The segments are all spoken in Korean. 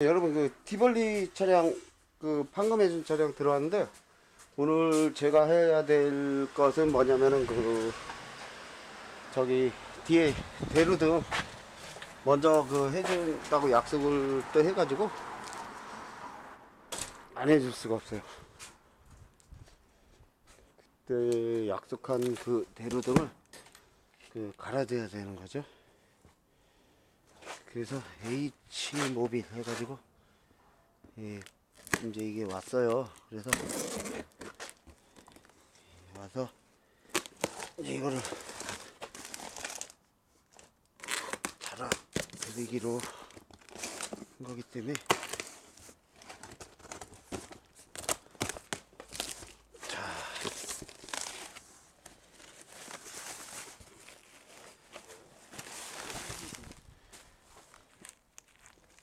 여러분 그 티볼리 차량 그 판금해준 차량 들어왔는데 오늘 제가 해야 될 것은 뭐냐면은 그 저기 뒤에 대루등 먼저 그 해준다고 약속을 또 해가지고 안 해줄 수가 없어요. 그때 약속한 그 대루등을 그 갈아줘야 되는 거죠. 그래서 H 모빌 해가지고 예, 이제 이게 왔어요. 그래서 와서 이제 이거를 달아 드리기로 한 거기 때문에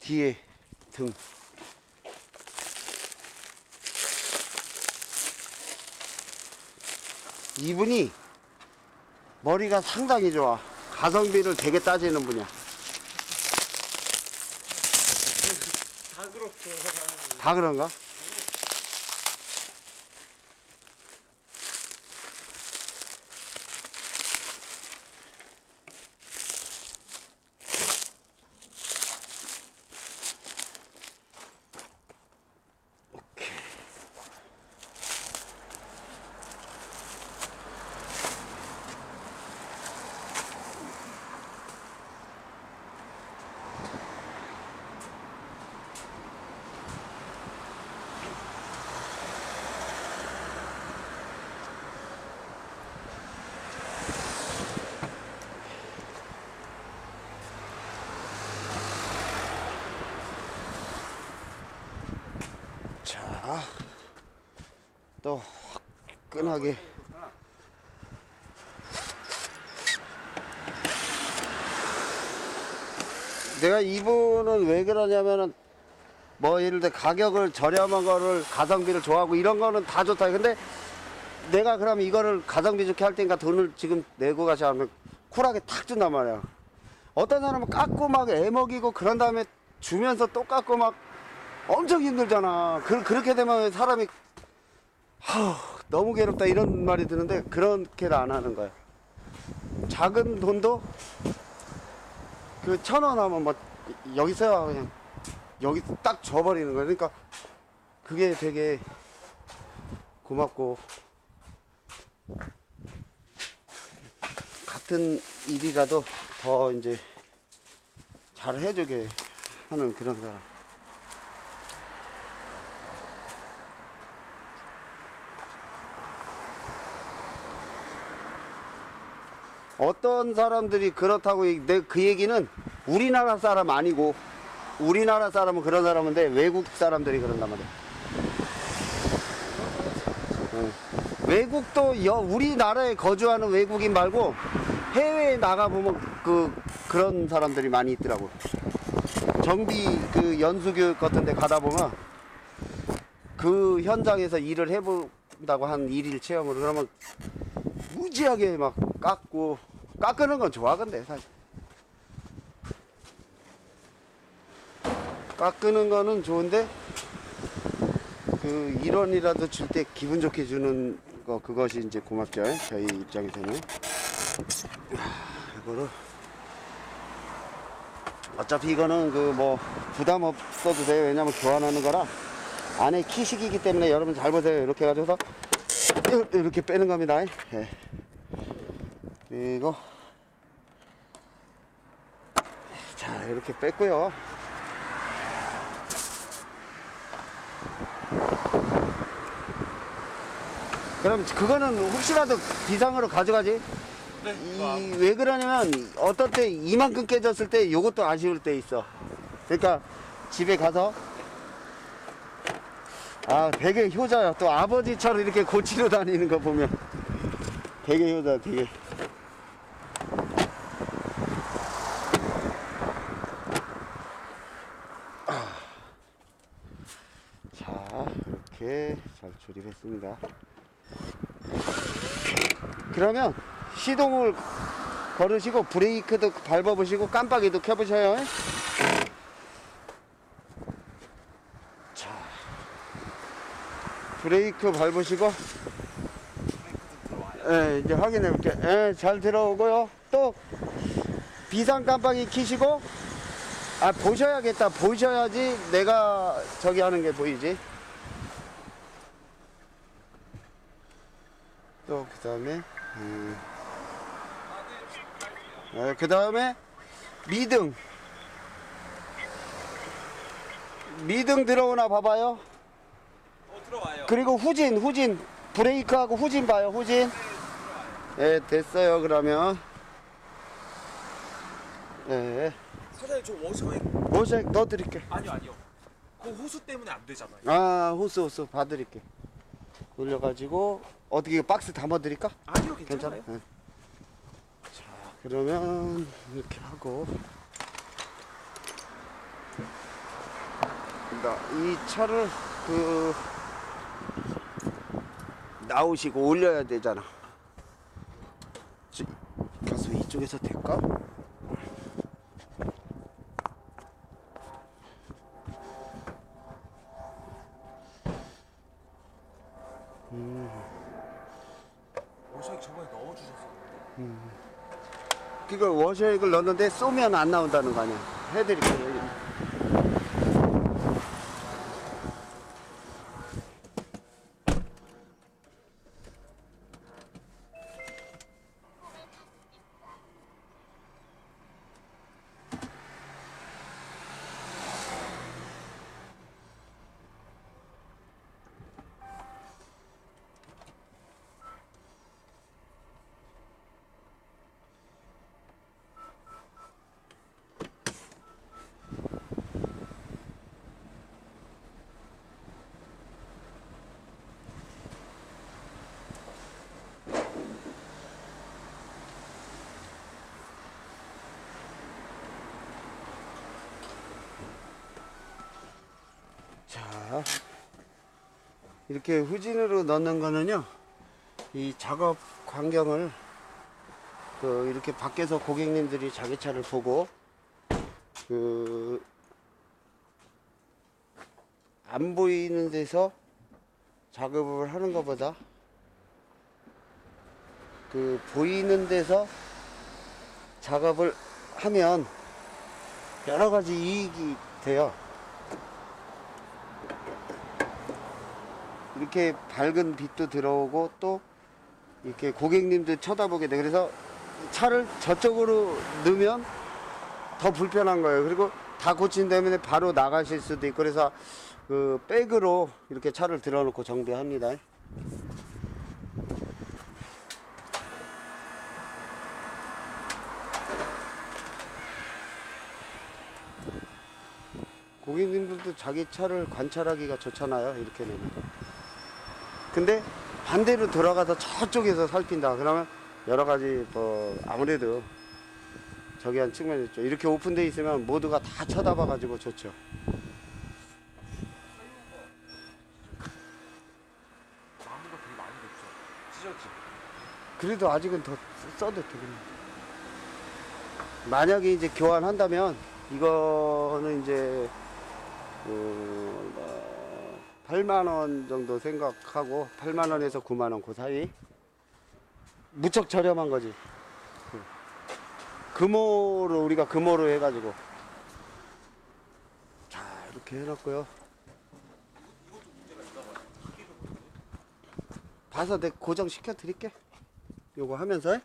뒤에 등. 이분이 머리가 상당히 좋아. 가성비를 되게 따지는 분이야. 다 그렇게 다 그런가? 또 화끈하게 내가 이분은 왜 그러냐면은 뭐 예를 들어 가격을 저렴한 거를 가성비를 좋아하고 이런 거는 다 좋다. 근데 내가 그럼 이거를 가성비 좋게 할 테니까 돈을 지금 내고 가지 않으면 쿨하게 탁 준단 말이야. 어떤 사람은 깎고 막 애먹이고 그런 다음에 주면서 또 깎고 막 엄청 힘들잖아. 그, 그렇게 되면 사람이 하, 너무 괴롭다 이런 말이 드는데 그렇게 안 하는 거야. 작은 돈도 그 천 원 하면 뭐 여기서야 그냥 여기 딱 줘버리는 거야. 그러니까 그게 되게 고맙고 같은 일이라도 더 이제 잘 해주게 하는 그런 사람. 어떤 사람들이 그렇다고 내 그 얘기는 우리나라 사람 아니고 우리나라 사람은 그런 사람인데 외국 사람들이 그런단 말이야. 응. 외국도 여, 우리나라에 거주하는 외국인 말고 해외에 나가 보면 그 그런 사람들이 많이 있더라고. 정비 그 연수교육 같은 데 가다 보면 그 현장에서 일을 해본다고 한 일일 체험으로 그러면 무지하게 막 깎고 깎는 건 좋아 근데 사실. 깎는 거는 좋은데 그 1원이라도 줄 때 기분 좋게 주는 거 그것이 이제 고맙죠 저희 입장에서는. 하, 이거를. 어차피 이거는 그 뭐 부담 없어도 돼요. 왜냐면 교환하는 거라 안에 키식이기 때문에 여러분 잘 보세요. 이렇게 해가지고서 이렇게 빼는 겁니다. 예. 그리고 자 이렇게 뺐고요. 그럼 그거는 혹시라도 비상으로 가져가지? 네. 이, 왜 그러냐면 어떤 때 이만큼 깨졌을 때 요것도 아쉬울 때 있어. 그러니까 집에 가서 아 되게 효자야. 또 아버지처럼 이렇게 고치러 다니는 거 보면. 되게 효자 되게 있습니다. 그러면 시동을 걸으시고 브레이크도 밟아보시고 깜빡이도 켜보세요. 자, 브레이크 밟으시고 예, 이제 확인해 볼게요. 예, 잘 들어오고요. 또 비상 깜빡이 키시고 아 보셔야겠다. 보셔야지 내가 저기 하는 게 보이지. 또 그 다음에 음. 예, 그다음에 미등 미등 들어오나 봐봐요. 어 들어와요. 그리고 후진, 후진. 브레이크하고 후진 봐요, 후진. 예, 됐어요, 그러면. 예. 사장님 저 워셔액 모색 넣어드릴게. 아니요 아니요. 그 호수 때문에 안 되잖아요. 아, 호스, 호스 봐드릴게. 올려가지고, 어떻게 박스 담아드릴까? 아니요 괜찮아요? 예. 자, 그러면, 이렇게 하고. 나, 이 차를, 그, 나오시고 올려야 되잖아. 저, 가서 이쪽에서 될까? 워셔액 저번에 넣어주셨어요. 그걸 워셔액을 넣는데 쏘면 안 나온다는 거 아니야. 해드릴게요. 자, 이렇게 후진으로 넣는 거는요, 이 작업 광경을 그 이렇게 밖에서 고객님들이 자기 차를 보고 그 안 보이는 데서 작업을 하는 것보다 그 보이는 데서 작업을 하면 여러 가지 이익이 돼요. 이렇게 밝은 빛도 들어오고 또 이렇게 고객님들 쳐다보게 돼. 그래서 차를 저쪽으로 넣으면 더 불편한 거예요. 그리고 다 고친 다음에 바로 나가실 수도 있고 그래서 그 백으로 이렇게 차를 들어놓고 정비합니다. 고객님들도 자기 차를 관찰하기가 좋잖아요. 이렇게 내면. 근데 반대로 돌아가서 저쪽에서 살핀다. 그러면 여러 가지 뭐 아무래도 저기 한 측면이 있죠. 이렇게 오픈돼 있으면 모두가 다 쳐다봐 가지고 좋죠. 나무가 되게 많이 됐죠. 찢어지. 그래도 아직은 더 써도 되겠네. 만약에 이제 교환한다면 이거는 이제 어, 뭐 8만 원 정도 생각하고 8만 원에서 9만 원 그 사이 무척 저렴한 거지. 그 금호로 우리가 금호로 해가지고 자 이렇게 해놨고요. 봐서 내 고정 시켜 드릴게. 요거 하면서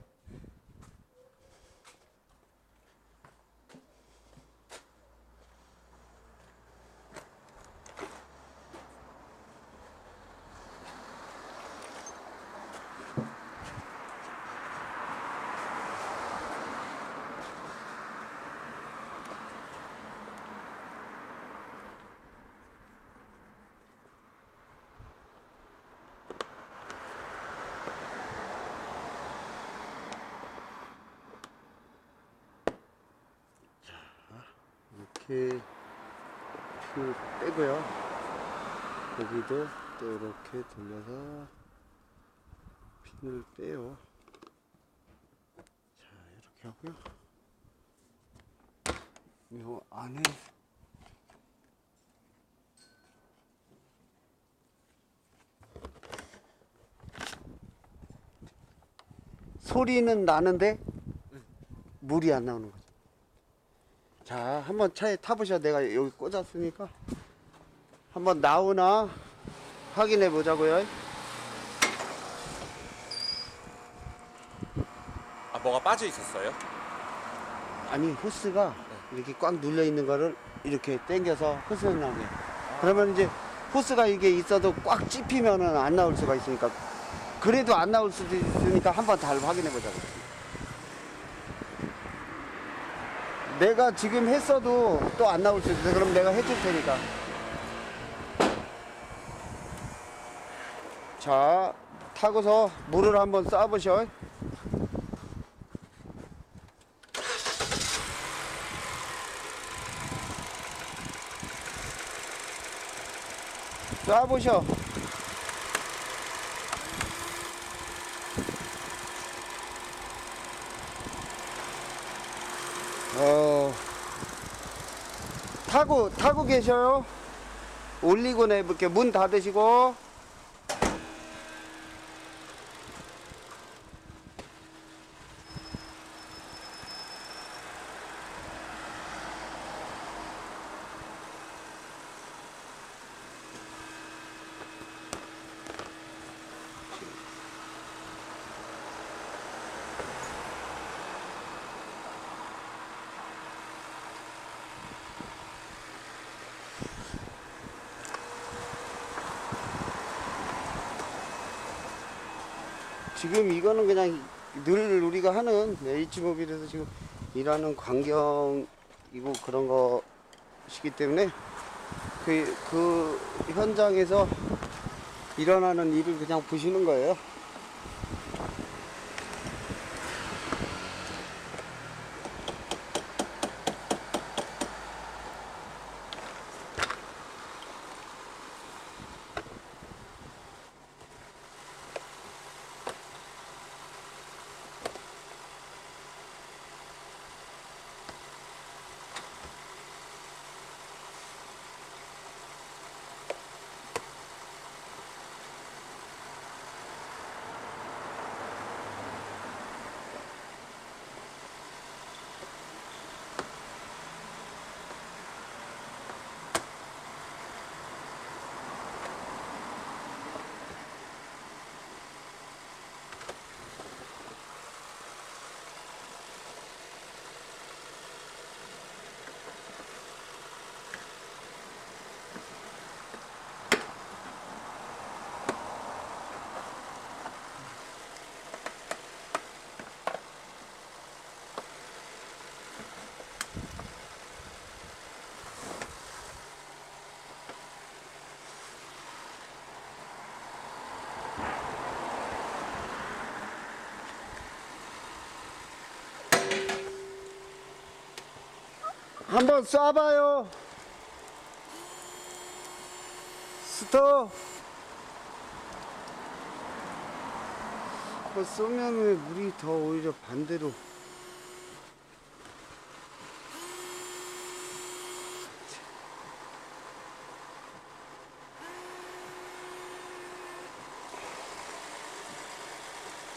이렇게 그 빼고요. 여기도 또 이렇게 돌려서 핀을 빼요. 자, 이렇게 하고요. 요 안에 소리는 나는데 물이 안 나오는 거죠. 자, 한번 차에 타보셔. 내가 여기 꽂았으니까 한번 나오나 확인해 보자고요. 아 뭐가 빠져 있었어요? 아니 호스가 이렇게 꽉 눌려 있는 거를 이렇게 당겨서 호스를 나오게. 그러면 이제 호스가 이게 있어도 꽉 찝히면은 안 나올 수가 있으니까 그래도 안 나올 수도 있으니까 한번 잘 확인해 보자고. 내가 지금 했어도 또 안 나올 수 있어. 그럼 내가 해줄 테니까. 자, 타고서 물을 한번 쏴보셔. 쏴보셔. 어, 타고, 타고 계셔요? 올리고 내볼게. 문 닫으시고. 지금 이거는 그냥 늘 우리가 하는 H모빌에서 지금 일하는 광경이고 그런 것이기 때문에 그, 그 현장에서 일어나는 일을 그냥 보시는 거예요. 한번 쏴봐요. 스톱. 그 쏘면 물이 더 오히려 반대로.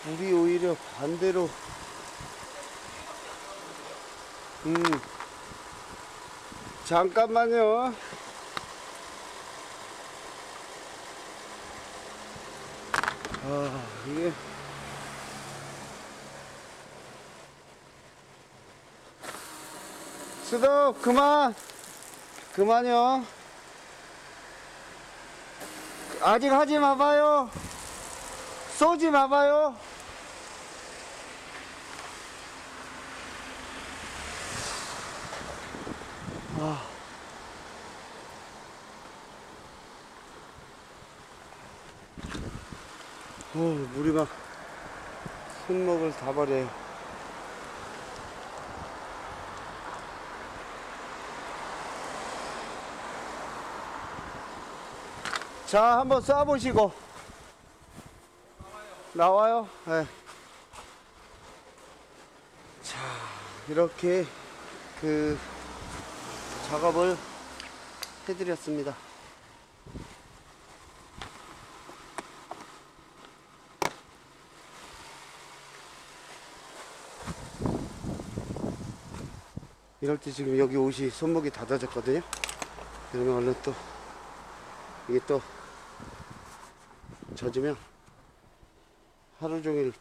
물이 오히려 반대로. 음. 잠깐만요. 아, 이게. 수도 그만. 그만요. 아직 하지 마봐요. 쏘지 마봐요. 어, 물이 막 손목을 다 버려요. 자, 한번 쏴보시고. 나와요? 네. 자, 이렇게 그 작업을 해드렸습니다. 이럴 때 지금 여기 옷이 손목이 닫아졌거든요. 그러면 얼른 또 이게 또 젖으면 하루 종일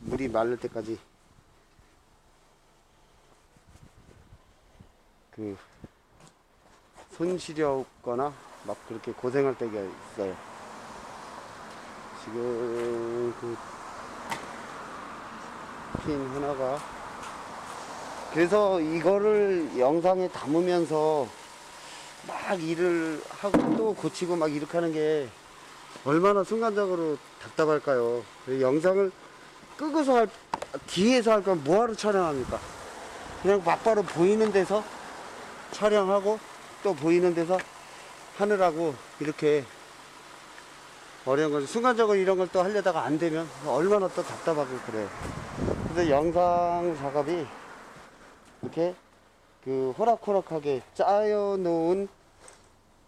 물이 마를 때까지 그 손 시렵거나 막 그렇게 고생할 때가 있어요. 지금 그 핀 하나가 그래서 이거를 영상에 담으면서 막 일을 하고 또 고치고 막 이렇게 하는 게 얼마나 순간적으로 답답할까요? 그 영상을 끄고서 할, 뒤에서 할 건 뭐하러 촬영합니까? 그냥 막바로 보이는 데서 촬영하고 또 보이는 데서 하느라고 이렇게 어려운 거죠. 순간적으로 이런 걸 또 하려다가 안 되면 얼마나 또 답답하고 그래요. 그래서 영상 작업이 이렇게 그 호락호락하게 짜여 놓은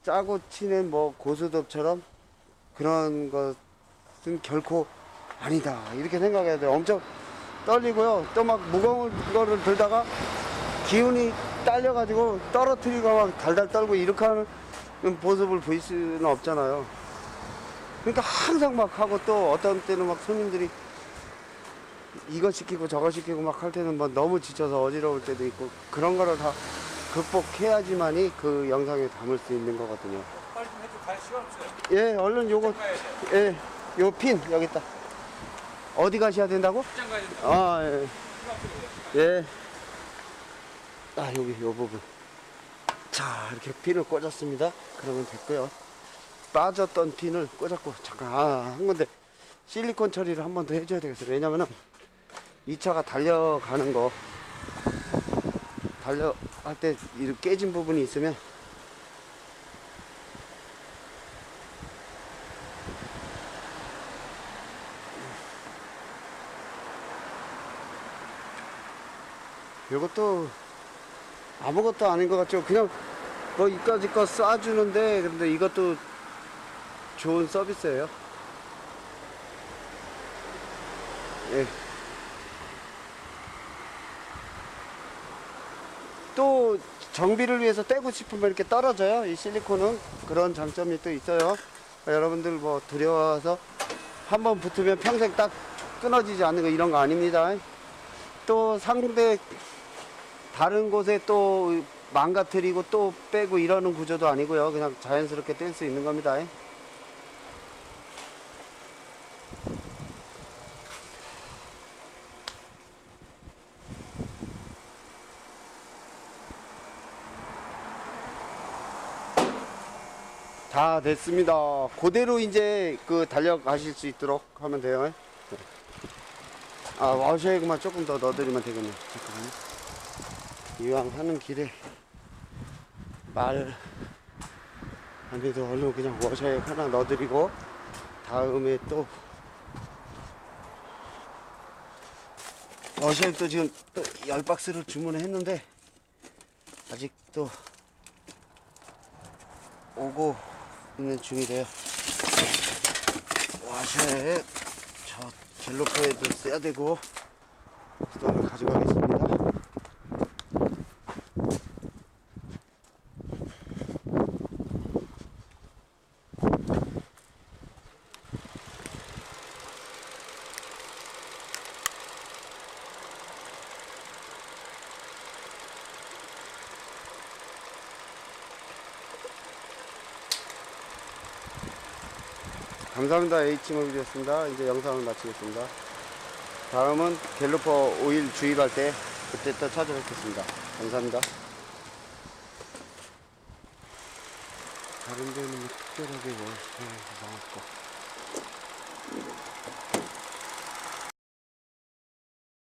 짜고 치는 뭐 고수톱처럼 그런 것은 결코 아니다. 이렇게 생각해야 돼요. 엄청 떨리고요. 또 막 무거운 거를 들다가 기운이 딸려가지고 떨어뜨리고 막 달달 떨고 이렇게 하는 모습을 보일 수는 없잖아요. 그러니까 항상 막 하고 또 어떤 때는 막 손님들이 이거 시키고 저거 시키고 막 할 때는 뭐 너무 지쳐서 어지러울 때도 있고 그런 거를 다 극복해야지만이 그 영상에 담을 수 있는 거거든요. 빨리 좀 해줘. 갈 시간 없어요. 예, 얼른 요거. 예, 요 핀 여기 있다. 어디 가셔야 된다고? 직장 가야 된다. 아, 예. 예. 아, 여기 요 부분. 자, 이렇게 핀을 꽂았습니다. 그러면 됐고요. 빠졌던 핀을 꽂았고, 잠깐, 아, 한 건데, 실리콘 처리를 한 번 더 해줘야 되겠어요. 왜냐면은, 이 차가 달려가는 거, 달려할 때 깨진 부분이 있으면, 이것도 아무것도 아닌 것 같죠. 그냥 뭐 이까지 거 쏴주는데, 근데 이것도 좋은 서비스예요. 예. 또 정비를 위해서 떼고 싶으면 이렇게 떨어져요. 이 실리콘은 그런 장점이 또 있어요. 여러분들 뭐 두려워서 한번 붙으면 평생 딱 끊어지지 않는 거 이런 거 아닙니다. 또 상대 다른 곳에 또 망가뜨리고 또 빼고 이러는 구조도 아니고요. 그냥 자연스럽게 뗄 수 있는 겁니다. 다 됐습니다. 그대로 이제 그 달려가실 수 있도록 하면 돼요. 아, 와셔액만 조금 더 넣어드리면 되겠네요. 잠깐만요. 이왕 하는 길에 말 안돼도 얼른 그냥 워셔액 하나 넣어드리고 다음에 또 워셔액도 지금 또열 박스를 주문했는데 아직 또 오고 있는 중이래요. 워셔액 저 젤로포에도 써야 되고 그다음에 가져가겠습니다. 감사합니다. H모빌이었습니다. 이제 영상을 마치겠습니다. 다음은 갤로퍼 오일 주입할 때 그때 또 찾아뵙겠습니다. 감사합니다.